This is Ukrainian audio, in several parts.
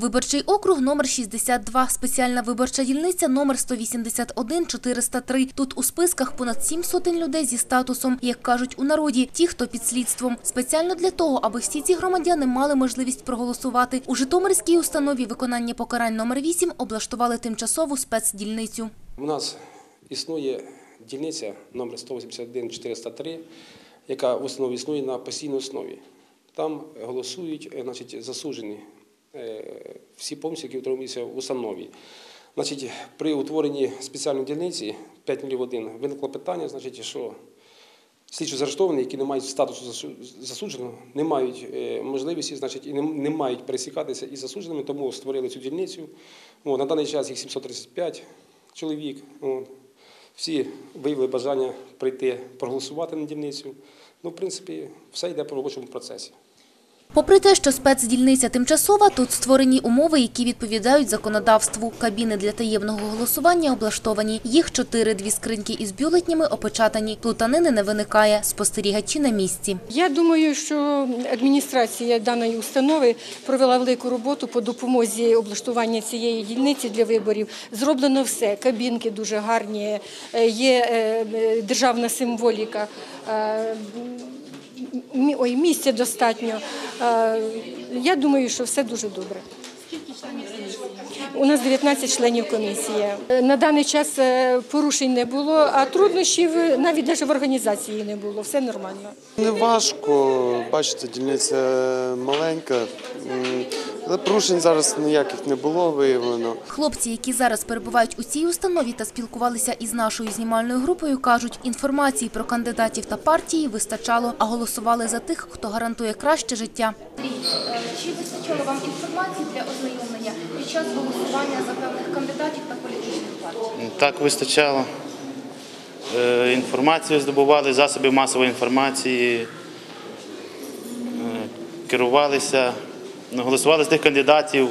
Виборчий округ номер 62, спеціальна виборча дільниця номер 181 403. Тут у списках понад сім сотень людей зі статусом, як кажуть у народі, ті, хто під слідством. Спеціально для того, аби всі ці громадяни мали можливість проголосувати. У Житомирській установі виконання покарань номер 8 облаштували тимчасову спецдільницю. У нас існує дільниця номер 181 403, яка в основі існує на постійній основі. Там голосують е, значить, засуджені всі повністю, які утримуються в установі. Значить, при утворенні спеціальної дільниці 5 мільйонів 1 виникло питання, значить, що слідчо заарештовані, які не мають статусу засудженого, не мають е, можливості, значить, і не, не мають пересікатися із засудженими, тому створили цю дільницю. О, на даний час їх 735 чоловік. О, всі виявили бажання прийти проголосувати на дільницю. Ну, в принципі, все йде по робочому процесі. Попри те, що спецдільниця тимчасова, тут створені умови, які відповідають законодавству. Кабіни для таємного голосування облаштовані. Їх чотири, дві скриньки із бюлетнями опечатані. Плутанини не виникає. Спостерігачі на місці. Я думаю, що адміністрація даної установи провела велику роботу по допомозі облаштування цієї дільниці для виборів. Зроблено все. Кабінки дуже гарні, е, є е, е, державна символіка. Ой, місця достатньо. Е, Я думаю, що все дуже добре. У нас 19 членів комісії. Е, На даний час е, порушень не було, а труднощів навіть в організації не було. Все нормально. Не важко, бачите, дільниця маленька, але порушень зараз ніяких не було виявлено. Хлопці, які зараз перебувають у цій установі та спілкувалися із нашою знімальною групою, кажуть, інформації про кандидатів та партії вистачало, а голосували за тих, хто гарантує краще життя. Чи вистачало вам інформації для ознайомлення під час голосування за певних кандидатів та політичних партій? Так вистачало. Е, Інформацію здобували, засоби масової інформації, е, керувалися, голосували з тих кандидатів,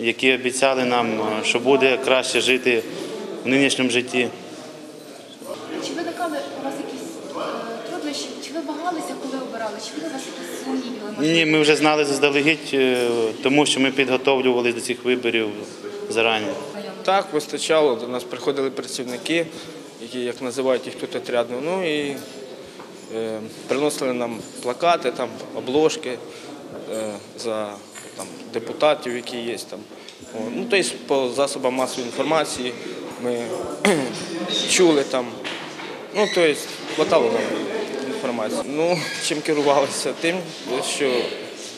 які обіцяли нам, е, що буде краще жити в нинішньому житті. Чи виникали у вас якісь е, труднощі? Чи ви вагалися, коли обирали? Чи були у вас якісь сумніви? Ні, ми вже знали заздалегідь, е, тому що ми підготовлювалися до цих виборів зарані. Так, вистачало. До нас приходили працівники, які, як називають їх тут отрядно, ну і е, приносили нам плакати, там, обложки е, за там, депутатів, які є там. Ну, тобто по засобам масової інформації ми чули там. Ну, тобто, хватало нам інформації. Ну, чим керувалися? Тим, що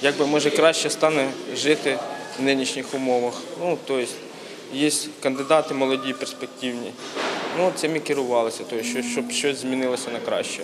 якби може краще стане жити в нинішніх умовах. Ну, тобто, є кандидати молоді, перспективні. Ну, цим і керувалися, тобто, щоб щось змінилося на краще.